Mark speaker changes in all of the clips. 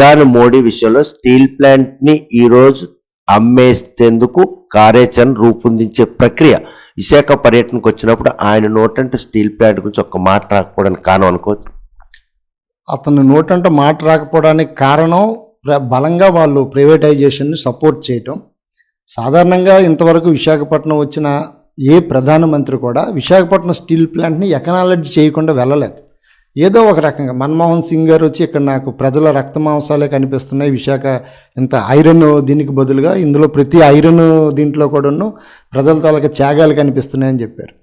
Speaker 1: ప్రధాని మోడీ విషయంలో స్టీల్ ప్లాంట్ని అమ్మేసేందుకు కార్యాచరణ రూపొందించే ప్రక్రియ విశాఖ పర్యటనకు వచ్చినప్పుడు ఆయన నోటంటే స్టీల్ ప్లాంట్ గురించి ఒక్క మాట రాకపోవడానికి కారణం అనుకోవచ్చు
Speaker 2: అతని నోటంటే మాట రాకపోవడానికి కారణం బలంగా వాళ్ళు ప్రైవేటైజేషన్ని సపోర్ట్ చేయటం. సాధారణంగా ఇంతవరకు విశాఖపట్నం వచ్చిన ఏ ప్రధానమంత్రి కూడా విశాఖపట్నం స్టీల్ ప్లాంట్ని ఎకనాలజీ చేయకుండా వెళ్ళలేదు. ఏదో ఒక రకంగా మన్మోహన్ సింగ్ గారు వచ్చి ఇక్కడ నాకు ప్రజల రక్త మాంసాలే కనిపిస్తున్నాయి. విశాఖ ఇంత ఐరన్ దీనికి బదులుగా ఇందులో ప్రతి ఐరన్ దీంట్లో కూడాను ప్రజల తాలూకా త్యాగాలు కనిపిస్తున్నాయని చెప్పారు.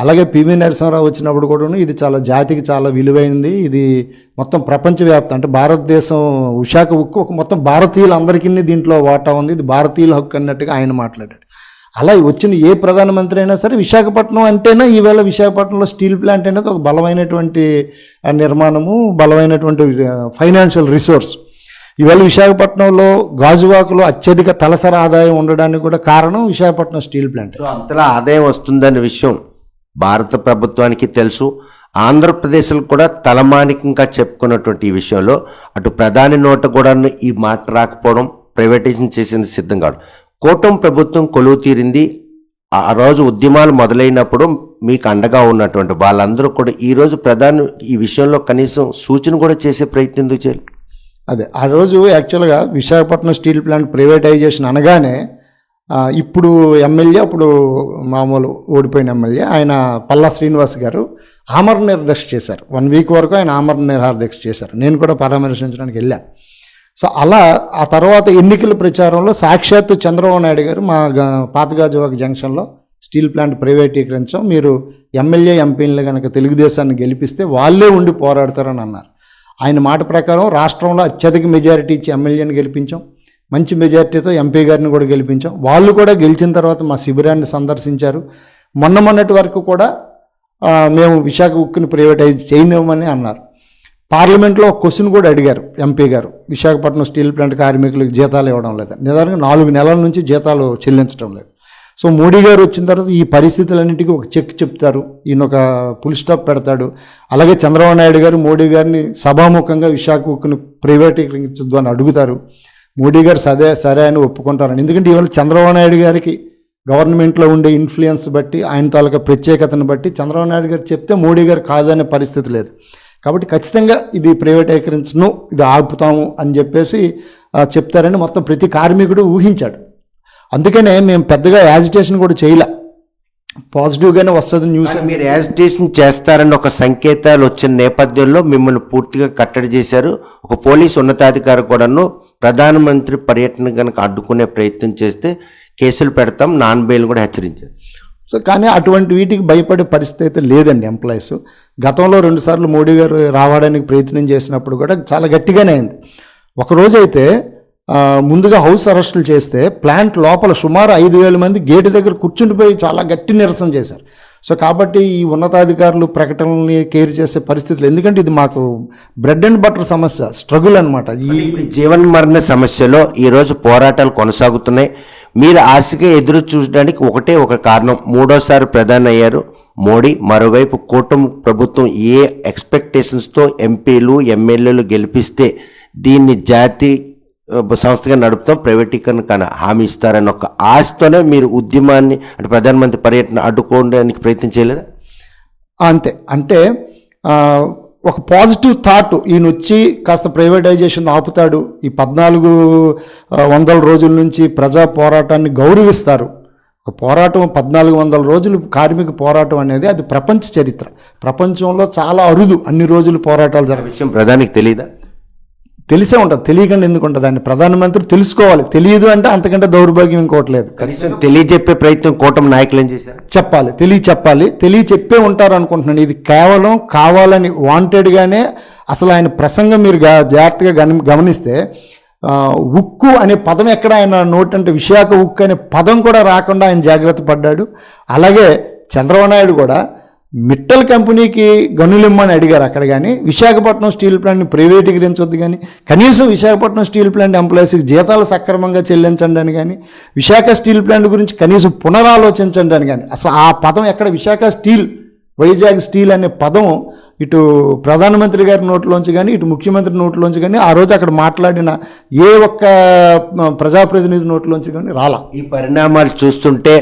Speaker 2: అలాగే పివి నరసింహరావు వచ్చినప్పుడు కూడాను ఇది చాలా జాతికి చాలా విలువైనది ఇది మొత్తం ప్రపంచవ్యాప్తం. అంటే భారతదేశం విశాఖ ఉక్కు ఒక మొత్తం భారతీయులందరికీ దీంట్లో వాటా ఉంది. ఇది భారతీయుల హక్కు అన్నట్టుగా ఆయన మాట్లాడాడు. అలా వచ్చిన ఏ ప్రధానమంత్రి అయినా సరే విశాఖపట్నం అంటేనే ఈవేళ విశాఖపట్నంలో స్టీల్ ప్లాంట్ అనేది ఒక బలమైనటువంటి నిర్మాణము బలమైనటువంటి ఫైనాన్షియల్ రిసోర్స్. ఈవేళ విశాఖపట్నంలో గాజువాకలో అత్యధిక తలసరి ఆదాయం ఉండడానికి కూడా కారణం విశాఖపట్నం స్టీల్ ప్లాంట్.
Speaker 1: అంతలా ఆదాయం వస్తుందనే విషయం భారత ప్రభుత్వానికి తెలుసు. ఆంధ్రప్రదేశ్లో కూడా తలమానికంగా చెప్పుకున్నటువంటి ఈ విషయంలో అటు ప్రధాని నోట కూడా ఈ మాట రాకపోవడం ప్రైవేటైజేషన్ చేసేందుకు సిద్ధం కావడం. కూటం ప్రభుత్వం కొలువు తీరింది. ఆ రోజు ఉద్యమాలు మొదలైనప్పుడు మీకు అండగా ఉన్నటువంటి వాళ్ళందరూ కూడా ఈరోజు ప్రధాని ఈ విషయంలో కనీసం సూచన కూడా చేసే ప్రయత్నం ఎందుకు చేయాలి
Speaker 2: అదే ఆ రోజు యాక్చువల్గా విశాఖపట్నం స్టీల్ ప్లాంట్ ప్రైవేటైజేషన్ అనగానే ఇప్పుడు ఎమ్మెల్యే అప్పుడు మామూలు ఓడిపోయిన ఎమ్మెల్యే ఆయన పల్లా శ్రీనివాస్ గారు ఆమరణ నిర్దీక్ష చేశారు. వన్ వీక్ వరకు ఆయన ఆమరణ నిరాహార చేశారు. నేను కూడా పరామర్శించడానికి వెళ్ళాను సో అలా ఆ తర్వాత ఎన్నికల ప్రచారంలో సాక్షాత్తు చంద్రబాబు నాయుడు గారు మా పాతగాజువాక జంక్షన్లో స్టీల్ ప్లాంట్ ప్రైవేటీకరించాం. మీరు ఎమ్మెల్యే ఎంపీలు కనుక తెలుగుదేశాన్ని గెలిపిస్తే వాళ్ళే ఉండి పోరాడతారని అన్నారు. ఆయన మాట ప్రకారం రాష్ట్రంలో అత్యధిక మెజారిటీ ఇచ్చి ఎమ్మెల్యేని గెలిపించాం. మంచి మెజారిటీతో ఎంపీ గారిని కూడా గెలిపించాం. వాళ్ళు కూడా గెలిచిన తర్వాత మా శిబిరాన్ని సందర్శించారు. మొన్న మొన్నటి వరకు కూడా మేము విశాఖ ఉక్కుని ప్రైవేటైజ్ చేయనివ్వమని అన్నారు. పార్లమెంట్లో ఒక క్వశ్చన్ కూడా అడిగారు ఎంపీ గారు. విశాఖపట్నం స్టీల్ ప్లాంట్ కార్మికులకు జీతాలు ఇవ్వడం లేదు? నిదానంగా నాలుగు నెలల నుంచి జీతాలు చెల్లించడం లేదు. సో మోడీ గారు వచ్చిన తర్వాత ఈ పరిస్థితులన్నింటికీ ఒక చెక్ చెప్తారు. ఈయన ఒక ఫుల్ స్టాప్ పెడతాడు. అలాగే చంద్రబాబు నాయుడు గారు మోడీ గారిని సభాముఖంగా విశాఖ ఉక్కును ప్రైవేటీకరించొద్దు అని అడుగుతారు. మోడీ గారు సదే సరే అని ఒప్పుకుంటారని. ఎందుకంటే ఇవాళ చంద్రబాబు నాయుడు గారికి గవర్నమెంట్లో ఉండే ఇన్ఫ్లుయెన్స్ బట్టి ఆయన తాలూకా ప్రత్యేకతను బట్టి చంద్రబాబు నాయుడు గారు చెప్తే మోడీ గారు కాదనే పరిస్థితి లేదు. కాబట్టి ఖచ్చితంగా ఇది ప్రైవేటీకరించను ఇది ఆపుతాము అని చెప్పేసి చెప్తారని మొత్తం ప్రతి కార్మికుడు ఊహించాడు. అందుకనే మేము పెద్దగా యాజిటేషన్ కూడా చేయలే. పాజిటివ్గానే వస్తుంది న్యూస్
Speaker 1: మీరు యాజిటేషన్ చేస్తారని ఒక సంకేతాలు వచ్చిన నేపథ్యంలో మిమ్మల్ని పూర్తిగా కట్టడి చేశారు. ఒక పోలీస్ ఉన్నతాధికారి కూడాను ప్రధానమంత్రి పర్యటన కనుక అడ్డుకునే ప్రయత్నం చేస్తే కేసులు పెడతాం నాన్ బెయిల్ కూడా హెచ్చరించారు.
Speaker 2: సో కానీ అటువంటి వీటికి భయపడే పరిస్థితి అయితే లేదండి ఎంప్లాయీస్. గతంలో రెండుసార్లు మోడీ గారు రావడానికి ప్రయత్నం చేసినప్పుడు కూడా చాలా గట్టిగానే అయింది. ఒకరోజు అయితే ముందుగా హౌస్ అరెస్టులు చేస్తే ప్లాంట్ లోపల సుమారు ఐదు వేల మంది గేటు దగ్గర కూర్చుండిపోయి చాలా గట్టి నిరసన చేశారు. సో కాబట్టి ఈ ఉన్నతాధికారులు ప్రకటనల్ని కేర్ చేసే పరిస్థితులు ఎందుకంటే ఇది మాకు బ్రెడ్ అండ్ బటర్ సమస్య స్ట్రగుల్ అనమాట ఈ
Speaker 1: జీవన్ మరణ సమస్యలో ఈరోజు పోరాటాలు కొనసాగుతున్నాయి. మీరు ఆశగా ఎదురు చూడడానికి ఒకటే ఒక కారణం. మూడోసారి ప్రధాని అయ్యారు. మోడీ మరోవైపు కూటమి ప్రభుత్వం ఏ ఎక్స్పెక్టేషన్స్తో ఎంపీలు ఎమ్మెల్యేలు గెలిపిస్తే దీన్ని జాతి సంస్థగా నడుపుతాం ప్రైవేటీకరణ కానీ హామీ ఇస్తారని ఒక ఆశతోనే మీరు ఉద్యమాన్ని అంటే ప్రధానమంత్రి పర్యటన అడ్డుకోవడానికి ప్రయత్నం చేయలేదా?
Speaker 2: అంతే. అంటే ఒక పాజిటివ్ థాట్ ఈయన వచ్చి కాస్త ప్రైవేటైజేషన్ ఆపుతాడు. ఈ పద్నాలుగు వందల రోజుల నుంచి ప్రజా పోరాటాన్ని గౌరవిస్తారు. ఒక పోరాటం పద్నాలుగు వందల రోజులు కార్మిక పోరాటం అనేది అది ప్రపంచ చరిత్ర. ప్రపంచంలో చాలా అరుదు అన్ని రోజులు పోరాటాలు జరిగే
Speaker 1: విషయం ప్రధానికి తెలియదా
Speaker 2: తెలిసే ఉంటుంది. తెలియకుండా ఎందుకు ఉంటుంది? దాన్ని ప్రధానమంత్రి తెలుసుకోవాలి. తెలియదు అంటే అంతకంటే దౌర్భాగ్యం ఇంకోటి లేదు.
Speaker 1: కనీసం తెలియజెప్పే ప్రయత్నం కూటమి నాయకులు ఏం చేశారు?
Speaker 2: చెప్పాలి. తెలియ చెప్పాలి. తెలియ చెప్పే ఉంటారు అనుకుంటున్నాను. ఇది కేవలం కావాలని వాంటెడ్గానే అసలు ఆయన ప్రసంగం మీరు జాగ్రత్తగా గమ గమనిస్తే ఉక్కు అనే పదం ఎక్కడ ఆయన నోట్ అంటే విశాఖ ఉక్కు అనే పదం కూడా రాకుండా ఆయన జాగ్రత్త పడ్డాడు. అలాగే చంద్రబాబు నాయుడు కూడా మిట్టల్ కంపెనీకి గనులిమ్మని అడిగారు అక్కడ కానీ విశాఖపట్నం స్టీల్ ప్లాంట్ని ప్రైవేటీకరించొద్దు కానీ కనీసం విశాఖపట్నం స్టీల్ ప్లాంట్ ఎంప్లాయీస్కి జీతాలు సక్రమంగా చెల్లించండి అని కానీ విశాఖ స్టీల్ ప్లాంట్ గురించి కనీసం పునరాలోచించండి అని కానీ అసలు ఆ పదం ఎక్కడ విశాఖ స్టీల్ వైజాగ్ స్టీల్ అనే పదం ఇటు ప్రధానమంత్రి గారి నోట్లోంచి కానీ ఇటు ముఖ్యమంత్రి నోట్లోంచి కానీ ఆ రోజు అక్కడ మాట్లాడిన ఏ ఒక్క ప్రజాప్రతినిధి నోట్లోంచి కానీ రాలా.
Speaker 1: ఈ పరిణామాలు చూస్తుంటే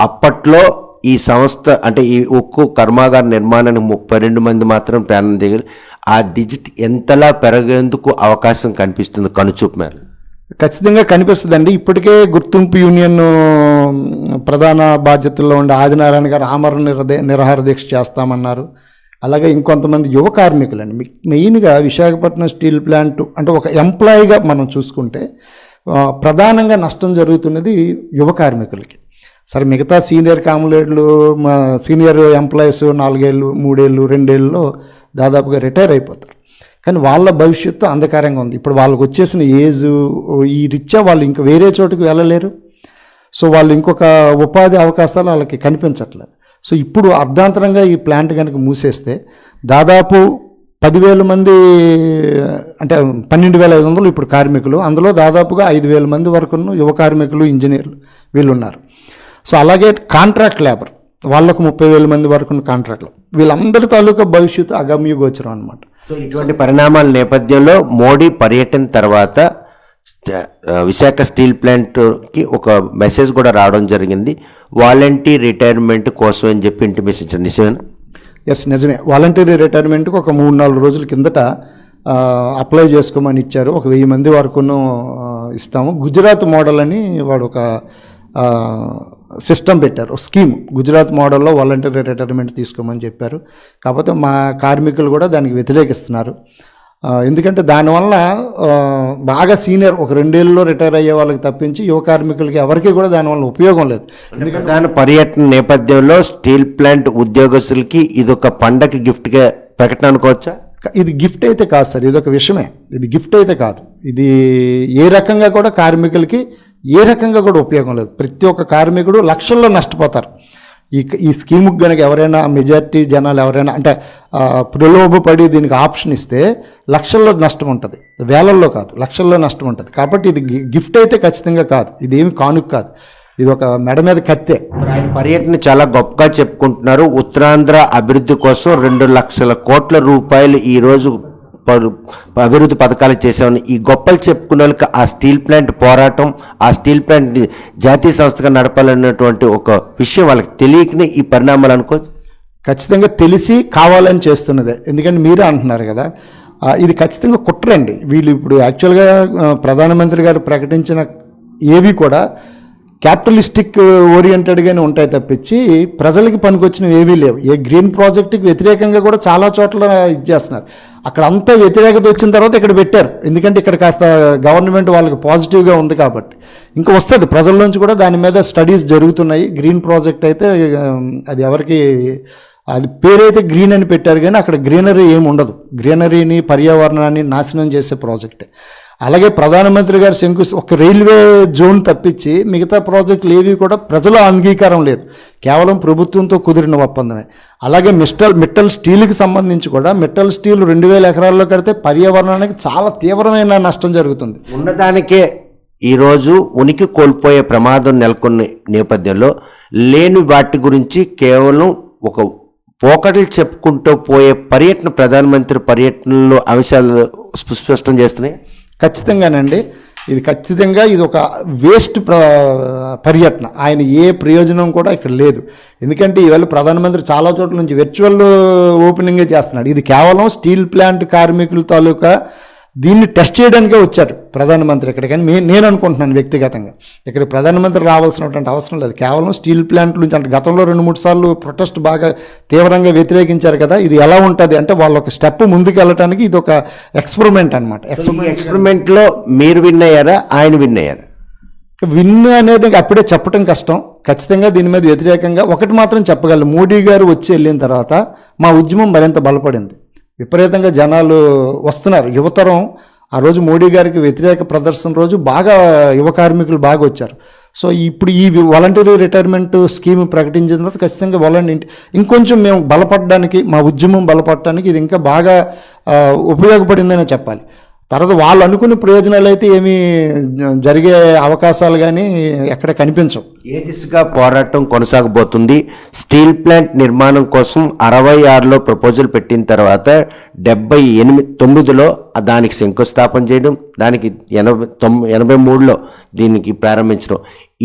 Speaker 1: అప్పట్లో ఈ సంస్థ అంటే ఈ ఉక్కు కర్మాగార నిర్మాణానికి ముప్పై రెండు మంది మాత్రం ప్రాణం దిగారు. ఆ డిజిట్ ఎంతలా పెరగేందుకు అవకాశం కనిపిస్తుంది కనుచూపు మేర
Speaker 2: ఖచ్చితంగా కనిపిస్తుందండి. ఇప్పటికే గుర్తింపు యూనియన్ ప్రధాన బాధ్యతల్లో ఉండే ఆదినారాయణ గారు ఆమరణ నిరదే నిరాహార దీక్ష చేస్తామన్నారు. అలాగే ఇంకొంతమంది యువ కార్మికులండి. మెయిన్గా విశాఖపట్నం స్టీల్ ప్లాంట్ అంటే ఒక ఎంప్లాయీగా మనం చూసుకుంటే ప్రధానంగా నష్టం జరుగుతున్నది యువ కార్మికులకి. సరే మిగతా సీనియర్ కాములేట్లు మా సీనియర్ ఎంప్లాయీస్ నాలుగేళ్ళు మూడేళ్ళు రెండేళ్ళలో దాదాపుగా రిటైర్ అయిపోతారు. కానీ వాళ్ళ భవిష్యత్తు అంధకారంగా ఉంది. ఇప్పుడు వాళ్ళకి వచ్చేసిన ఏజ్ ఈ రీత్యా వాళ్ళు ఇంకా వేరే చోటుకు వెళ్ళలేరు. సో వాళ్ళు ఇంకొక ఉపాధి అవకాశాలు వాళ్ళకి కనిపించట్లేదు. సో ఇప్పుడు అర్ధాంతరంగా ఈ ప్లాంట్ కనుక మూసేస్తే దాదాపు పదివేల మంది అంటే పన్నెండు వేల ఐదు వందలు ఇప్పుడు కార్మికులు అందులో దాదాపుగా ఐదు వేల మంది వరకు యువ కార్మికులు ఇంజనీర్లు వీళ్ళు ఉన్నారు సో అలాగే కాంట్రాక్ట్ లేబర్ వాళ్ళకు ముప్పై వేల మంది వరకు కాంట్రాక్ట్లు. వీళ్ళందరి తాలూకా భవిష్యత్తు అగమ్య గోచరం అనమాట
Speaker 1: సో ఇటువంటి పరిణామాల నేపథ్యంలో మోడీ పర్యటన తర్వాత విశాఖ స్టీల్ ప్లాంట్కి ఒక మెసేజ్ కూడా రావడం జరిగింది. వాలంటీర్ రిటైర్మెంట్ కోసం అని చెప్పి ఇంటిమేషన్ నిజమేనా?
Speaker 2: ఎస్ నిజమే. వాలంటీరీ రిటైర్మెంట్కి ఒక మూడు నాలుగు రోజుల కిందట అప్లై చేసుకోమని ఇచ్చారు. ఒక వెయ్యి మంది వరకును ఇస్తాము. గుజరాత్ మోడల్ అని వాడు ఒక సిస్టమ్ పెట్టారు. ఒక స్కీమ్. గుజరాత్ మోడల్లో వాలంటీరీ రిటైర్మెంట్ తీసుకోమని చెప్పారు. కాకపోతే మా కార్మికులు కూడా దానికి వ్యతిరేకిస్తున్నారు. ఎందుకంటే దానివల్ల బాగా సీనియర్ ఒక రెండేళ్ళలో రిటైర్ అయ్యే వాళ్ళకి తప్పించి యువ కార్మికులకి ఎవరికి కూడా దానివల్ల ఉపయోగం లేదు.
Speaker 1: ప్రధాన పర్యటన నేపథ్యంలో స్టీల్ ప్లాంట్ ఉద్యోగస్తులకి ఇదొక పండగ గిఫ్ట్గా ప్రకటన అనుకోవచ్చా?
Speaker 2: ఇది గిఫ్ట్ అయితే కాదు సార్. ఇది ఒక విషయమే. ఇది గిఫ్ట్ అయితే కాదు. ఇది ఏ రకంగా కూడా కార్మికులకి ఏ రకంగా కూడా ఉపయోగం లేదు. ప్రతి ఒక్క కార్మికుడు లక్షల్లో నష్టపోతారు. ఈ ఈ స్కీముకి కనుక ఎవరైనా మెజార్టీ జనాలు ఎవరైనా అంటే ప్రలోభపడి దీనికి ఆప్షన్ ఇస్తే లక్షల్లో నష్టం ఉంటుంది వేలల్లో కాదు లక్షల్లో నష్టం ఉంటుంది కాబట్టి ఇది గి- గిఫ్ట్ అయితే ఖచ్చితంగా కాదు. ఇది ఏమి కానుక కాదు. ఇది ఒక మెడ మీద కత్తే.
Speaker 1: ఆయన పర్యటన చాలా గొప్పగా చెప్పుకుంటున్నారు. ఉత్తరాంధ్ర అభివృద్ధి కోసం రెండు లక్షల కోట్ల రూపాయలు ఈరోజు అభివృద్ధి పథకాలు చేసామని ఈ గొప్పలు చెప్పుకున్న వాళ్ళకి ఆ స్టీల్ ప్లాంట్ పోరాటం ఆ స్టీల్ ప్లాంట్ జాతీయ సంస్థగా నడపాలన్నటువంటి ఒక విషయం వాళ్ళకి తెలియకనే ఈ పరిణామాలు అనుకో
Speaker 2: ఖచ్చితంగా తెలిసి కావాలని చేస్తున్నదే. ఎందుకంటే మీరు అంటున్నారు కదా. ఇది ఖచ్చితంగా కుట్రండి. వీళ్ళు ఇప్పుడు యాక్చువల్గా ప్రధానమంత్రి గారు ప్రకటించిన ఏవి కూడా క్యాపిటలిస్టిక్ ఓరియంటెడ్గానే ఉంటాయి తప్పించి ప్రజలకి పనికొచ్చినవి ఏవీ లేవు. ఏ గ్రీన్ ప్రాజెక్టుకి వ్యతిరేకంగా కూడా చాలా చోట్ల ఇచ్చేస్తున్నారు అక్కడ అంతా వ్యతిరేకత వచ్చిన తర్వాత ఇక్కడ పెట్టారు. ఎందుకంటే ఇక్కడ కాస్త గవర్నమెంట్ వాళ్ళకి పాజిటివ్గా ఉంది కాబట్టి. ఇంకా వస్తుంది. ప్రజల నుంచి కూడా దాని మీద స్టడీస్ జరుగుతున్నాయి. గ్రీన్ ప్రాజెక్ట్ అయితే అది ఎవరికి అది పేరైతే గ్రీన్ అని పెట్టారు కానీ అక్కడ గ్రీనరీ ఏమి ఉండదు. గ్రీనరీని పర్యావరణాన్ని నాశనం చేసే ప్రాజెక్టే. అలాగే ప్రధానమంత్రి గారు శంకు ఒక రైల్వే జోన్ తప్పించి మిగతా ప్రాజెక్టులు ఏవి కూడా ప్రజల అంగీకారం లేదు. కేవలం ప్రభుత్వంతో కుదిరిన ఒప్పందమే. అలాగే మిస్టల్ మిట్టల్ స్టీల్కి సంబంధించి కూడా మిట్టల్ స్టీల్ రెండు వేల ఎకరాల్లో కడితే పర్యావరణానికి చాలా తీవ్రమైన నష్టం జరుగుతుంది.
Speaker 1: ఉన్నదానికే ఈరోజు ఉనికి కోల్పోయే ప్రమాదం నెలకొన్న నేపథ్యంలో లేని వాటి గురించి కేవలం ఒక పోకటలు చెప్పుకుంటూ పోయే పర్యటన ప్రధానమంత్రి పర్యటనలో అంశాలు స్పష్టం చేస్తున్నాయి.
Speaker 2: ఖచ్చితంగానండి. ఇది ఖచ్చితంగా ఇది ఒక వేస్ట్ ప్ర పర్యటన. ఆయన ఏ ప్రయోజనం కూడా ఇక్కడ లేదు. ఎందుకంటే ఈవేళ ప్రధానమంత్రి చాలా చోట్ల నుంచి వర్చువల్ ఓపెనింగే చేస్తున్నాడు. ఇది కేవలం స్టీల్ ప్లాంట్ కార్మికుల తాలూకా దీన్ని టెస్ట్ చేయడానికే వచ్చాడు ప్రధానమంత్రి ఇక్కడ. కానీ మే- నేను అనుకుంటున్నాను వ్యక్తిగతంగా. ఇక్కడ ప్రధానమంత్రి రావాల్సినటువంటి అవసరం లేదు. కేవలం స్టీల్ ప్లాంట్ నుంచి అంటే గతంలో రెండు మూడు సార్లు ప్రొటెస్ట్ బాగా తీవ్రంగా వ్యతిరేకించారు కదా ఇది ఎలా ఉంటుంది అంటే వాళ్ళ ఒక స్టెప్ ముందుకు వెళ్ళటానికి ఇది ఒక ఎక్స్పెరిమెంట్ అనమాట
Speaker 1: ఈ ఎక్స్పెరిమెంట్. లో మీరు విన్ అయ్యారా ఆయన విన్ అయ్యారా?
Speaker 2: విన్ అనేది అప్పుడే చెప్పడం కష్టం. ఖచ్చితంగా దీని మీద వ్యతిరేకంగా ఒకటి మాత్రం చెప్పగలను. మోడీ గారు వచ్చి వెళ్ళిన తర్వాత మా ఉద్యమం మరింత బలపడింది. విపరీతంగా జనాలు వస్తున్నారు. యువతరం ఆ రోజు మోడీ గారికి వ్యతిరేక ప్రదర్శన రోజు బాగా యువ కార్మికులు బాగా వచ్చారు. సో ఇప్పుడు ఈ వాలంటీరీ రిటైర్మెంట్ స్కీమ్ ప్రకటించిన తర్వాత ఖచ్చితంగా వాలంటీ ఇంకొంచెం మేము బలపడడానికి మా ఉద్యమం బలపడడానికి ఇది ఇంకా బాగా ఉపయోగపడిందనే చెప్పాలి. తర్వాత వాళ్ళు అనుకునే ప్రయోజనాలు అయితే ఏమీ జరిగే అవకాశాలు కానీ ఎక్కడ కనిపించవు.
Speaker 1: ఏ దిశగా పోరాటం కొనసాగబోతుంది? స్టీల్ ప్లాంట్ నిర్మాణం కోసం అరవై ఆరులో ప్రపోజల్ పెట్టిన తర్వాత డెబ్బై ఎనిమిది తొమ్మిదిలో దానికి శంకుస్థాపన చేయడం దానికి ఎనభై తొంభై ఎనభై మూడులో దీనికి ప్రారంభించడం.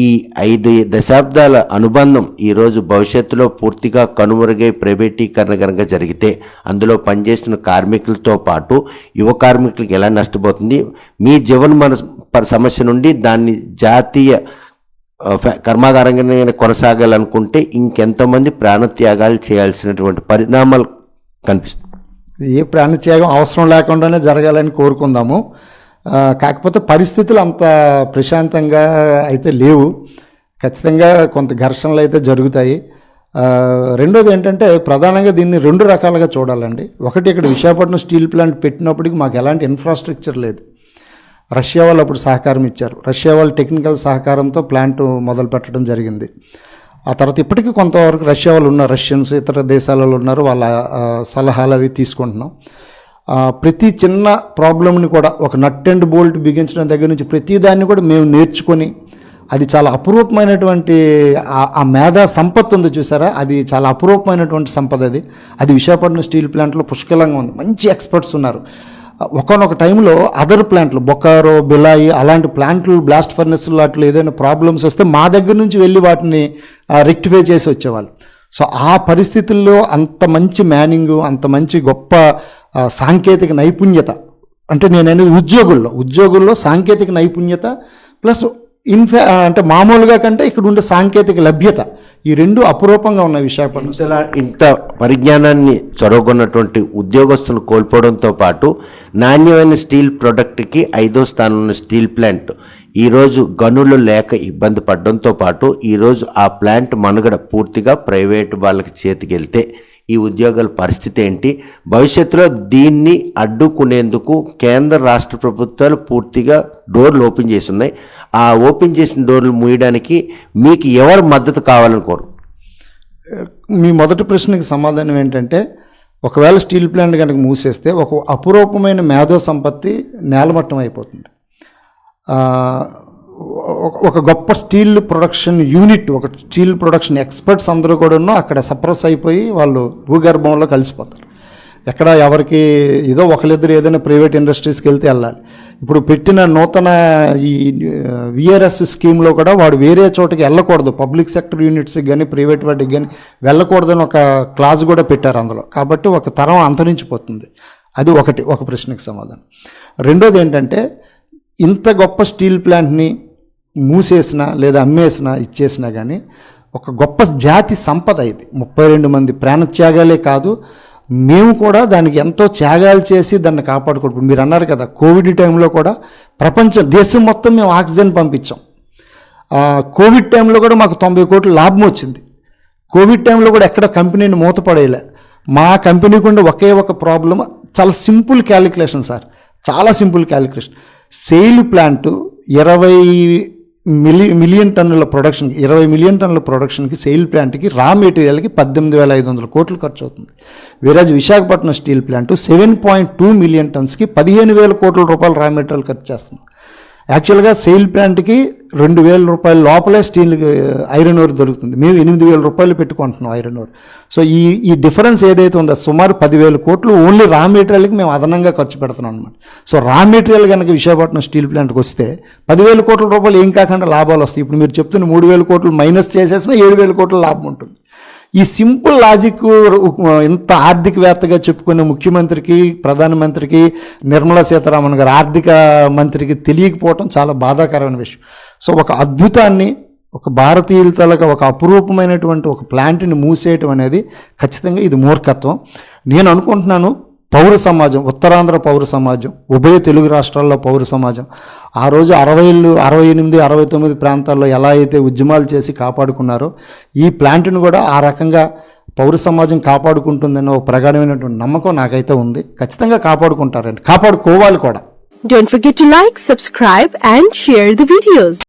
Speaker 1: ఈ ఐదు దశాబ్దాల అనుబంధం ఈరోజు భవిష్యత్తులో పూర్తిగా కనుమరుగై ప్రైవేటీకరణ కనుక జరిగితే అందులో పనిచేస్తున్న కార్మికులతో పాటు యువ కార్మికులకు ఎలా నష్టపోతుంది? మీ జీవన మన సమస్య నుండి దాన్ని జాతీయ కర్మాగారంగానే కొనసాగాలనుకుంటే ఇంకెంతమంది ప్రాణత్యాగాలు చేయాల్సినటువంటి పరిణామాలు కనిపిస్తుంది
Speaker 2: ఏ ప్రాణత్యాగం అవసరం లేకుండానే జరగాలని కోరుకుందాము. కాకపోతే పరిస్థితులు అంత ప్రశాంతంగా అయితే లేవు. ఖచ్చితంగా కొంత ఘర్షణలు అయితే జరుగుతాయి. రెండోది ఏంటంటే ప్రధానంగా దీన్ని రెండు రకాలుగా చూడాలండి. ఒకటి ఇక్కడ విశాఖపట్నం స్టీల్ ప్లాంట్ పెట్టినప్పటికి మాకు ఎలాంటి ఇన్ఫ్రాస్ట్రక్చర్ లేదు. రష్యా వాళ్ళు అప్పుడు సహకారం ఇచ్చారు. రష్యా వాళ్ళు టెక్నికల్ సహకారంతో ప్లాంట్ మొదలు పెట్టడం జరిగింది. ఆ తర్వాత ఇప్పటికీ కొంతవరకు రష్యా వాళ్ళు ఉన్నారు రష్యన్స్ ఇతర దేశాలలో ఉన్నారు. వాళ్ళ సలహాలు అవి తీసుకుంటున్నాం. ప్రతి చిన్న ప్రాబ్లమ్ని కూడా ఒక నట్ అండ్ బోల్ట్ బిగించడం దగ్గర నుంచి ప్రతి దాన్ని కూడా మేము నేర్చుకొని అది చాలా అపురూపమైనటువంటి ఆ- ఆ మేధా సంపత్తి ఉంది చూసారా? అది చాలా అపురూపమైనటువంటి సంపద అది. అది విశాఖపట్నం స్టీల్ ప్లాంట్లో పుష్కలంగా ఉంది. మంచి ఎక్స్పర్ట్స్ ఉన్నారు. ఒకనొక టైంలో అదర్ ప్లాంట్లు బొకారో బిలాయి అలాంటి ప్లాంట్లు బ్లాస్ట్ ఫర్నెస్లు అట్లా ఏదైనా ప్రాబ్లమ్స్ వస్తే మా దగ్గర నుంచి వెళ్ళి వాటిని రెక్టిఫై చేసి వచ్చేవాళ్ళు. సో ఆ పరిస్థితుల్లో అంత మంచి మ్యానింగ్ అంత మంచి గొప్ప సాంకేతిక నైపుణ్యత అంటే నేను అనేది ఉద్యోగుల్లో ఉద్యోగుల్లో సాంకేతిక నైపుణ్యత ప్లస్ ఇన్ఫా అంటే మామూలుగా కంటే ఇక్కడ ఉండే సాంకేతిక లభ్యత ఈ రెండు అపురూపంగా ఉన్నాయి విశాఖపట్నం.
Speaker 1: ఇంత పరిజ్ఞానాన్ని చొరగొన్నటువంటి ఉద్యోగస్తులు కోల్పోవడంతో పాటు నాణ్యమైన స్టీల్ ప్రొడక్ట్కి ఐదో స్థానంలో స్టీల్ ప్లాంట్ ఈరోజు గనులు లేక ఇబ్బంది పడడంతో పాటు ఈరోజు ఆ ప్లాంట్ మనుగడ పూర్తిగా ప్రైవేటు వాళ్ళకి చేతికెళ్తే ఈ ఉద్యోగాల పరిస్థితి ఏంటి? భవిష్యత్తులో దీన్ని అడ్డుకునేందుకు కేంద్ర రాష్ట్ర ప్రభుత్వాలు పూర్తిగా డోర్లు ఓపెన్ చేసి ఉన్నాయి ఆ ఓపెన్ చేసిన డోర్లు మూయడానికి మీకు ఎవరు మద్దతు కావాలని కోరు?
Speaker 2: మీ మొదటి ప్రశ్నకి సమాధానం ఏంటంటే ఒకవేళ స్టీల్ ప్లాంట్ కనుక మూసేస్తే ఒక అపురూపమైన మేధో సంపత్తి నేలమట్టం అయిపోతుంది. ఒక- ఒక గొప్ప స్టీల్ ప్రొడక్షన్ యూనిట్ ఒక స్టీల్ ప్రొడక్షన్ ఎక్స్పర్ట్స్ అందరూ కూడా అక్కడ సప్రెస్ అయిపోయి వాళ్ళు భూగర్భంలో కలిసిపోతారు. ఎక్కడ ఎవరికి ఏదో ఒకరిద్దరు ఏదైనా ప్రైవేట్ ఇండస్ట్రీస్కి వెళ్తే వెళ్ళాలి. ఇప్పుడు పెట్టిన నూతన ఈ విఆర్ఎస్ స్కీమ్లో కూడా వాడు వేరే చోటకి వెళ్ళకూడదు. పబ్లిక్ సెక్టర్ యూనిట్స్కి కానీ ప్రైవేట్ వాటికి కానీ వెళ్ళకూడదని ఒక క్లాజ్ కూడా పెట్టారు అందులో. కాబట్టి ఒక తరం అంతరించిపోతుంది. అది ఒకటి ఒక ప్రశ్నకి సమాధానం. రెండోది ఏంటంటే ఇంత గొప్ప స్టీల్ ప్లాంట్ని మూసేసినా లేదా అమ్మేసినా ఇచ్చేసినా కానీ ఒక గొప్ప జాతి సంపద ఇది. ముప్పై రెండు మంది ప్రాణత్యాగాలే కాదు మేము కూడా దానికి ఎంతో త్యాగాలు చేసి దాన్ని కాపాడుకుంటాం మీరు అన్నారు కదా కోవిడ్ టైంలో కూడా ప్రపంచం దేశం మొత్తం మేము ఆక్సిజన్ పంపించాం. కోవిడ్ టైంలో కూడా మాకు తొంభై కోట్ల లాభం వచ్చింది. కోవిడ్ టైంలో కూడా ఎక్కడ కంపెనీని మూతపడేయలే. మా కంపెనీకి ఉండే ఒకే ఒక ప్రాబ్లం చాలా సింపుల్ క్యాలిక్యులేషన్ సార్. చాలా సింపుల్ క్యాలిక్యులేషన్. సెయిల్ ప్లాంట్ ఇరవై మిలి మిలియన్ టన్నుల ప్రొడక్షన్కి ఇరవై మిలియన్ టన్నుల ప్రొడక్షన్కి సెయిల్ ప్లాంట్కి రా మెటీరియల్కి పద్దెనిమిది వేల ఐదు వందల కోట్లు ఖర్చు అవుతుంది. వేరాజ్ Visakhapatnam steel plant seven point two million టన్స్కి పదిహేను వేల కోట్ల రూపాయలు రా మెటీరియల్ ఖర్చు చేస్తుంది. యాక్చువల్గా సెయిల్ ప్లాంట్కి రెండు వేల రూపాయల లోపలే స్టీల్ ఐరన్ ఓర్ దొరుకుతుంది. మేము ఎనిమిది వేల రూపాయలు పెట్టుకుంటున్నాం ఐరన్ ఓర్ సో ఈ ఈ డిఫరెన్స్ ఏదైతే ఉందో సుమారు పదివేల కోట్లు ఓన్లీ రా మెటీరియల్కి మేము అదనంగా ఖర్చు పెడుతున్నాం అనమాట సో రా మెటీరియల్ కనుక విశాఖపట్నం స్టీల్ ప్లాంట్కి వస్తే పదివేల కోట్ల రూపాయలు ఏం కాకుండా లాభాలు వస్తాయి. ఇప్పుడు మీరు చెప్తున్న మూడు వేల కోట్లు మైనస్ చేసేసినా ఏడు వేల కోట్ల లాభం ఉంటుంది. ఈ సింపుల్ లాజిక్ ఇంత ఆర్థికవేత్తగా చెప్పుకునే ముఖ్యమంత్రికి ప్రధానమంత్రికి నిర్మలా సీతారామన్ గారు ఆర్థిక మంత్రికి తెలియకపోవటం చాలా బాధాకరమైన విషయం. సో ఒక అద్భుతాన్ని ఒక భారతీయుల తలక ఒక అపురూపమైనటువంటి ఒక ప్లాంట్ని మూసేయటం అనేది ఖచ్చితంగా ఇది మూర్ఖత్వం. నేను అనుకుంటున్నాను పౌర సమాజం ఉత్తరాంధ్ర పౌర సమాజం ఉభయ తెలుగు రాష్ట్రాల్లో పౌర సమాజం. ఆ రోజు అరవైలు అరవై ఎనిమిది అరవై తొమ్మిది ప్రాంతాల్లో ఎలా అయితే ఉద్యమాలు చేసి కాపాడుకున్నారో ఈ ప్లాంట్ను కూడా ఆ రకంగా పౌర సమాజం కాపాడుకుంటుందన్న ఒక ప్రగాఢమైనటువంటి నమ్మకం నాకైతే ఉంది. ఖచ్చితంగా కాపాడుకుంటారండి. కాపాడుకోవాలి కూడా.
Speaker 3: Don't forget to like, subscribe and share the videos.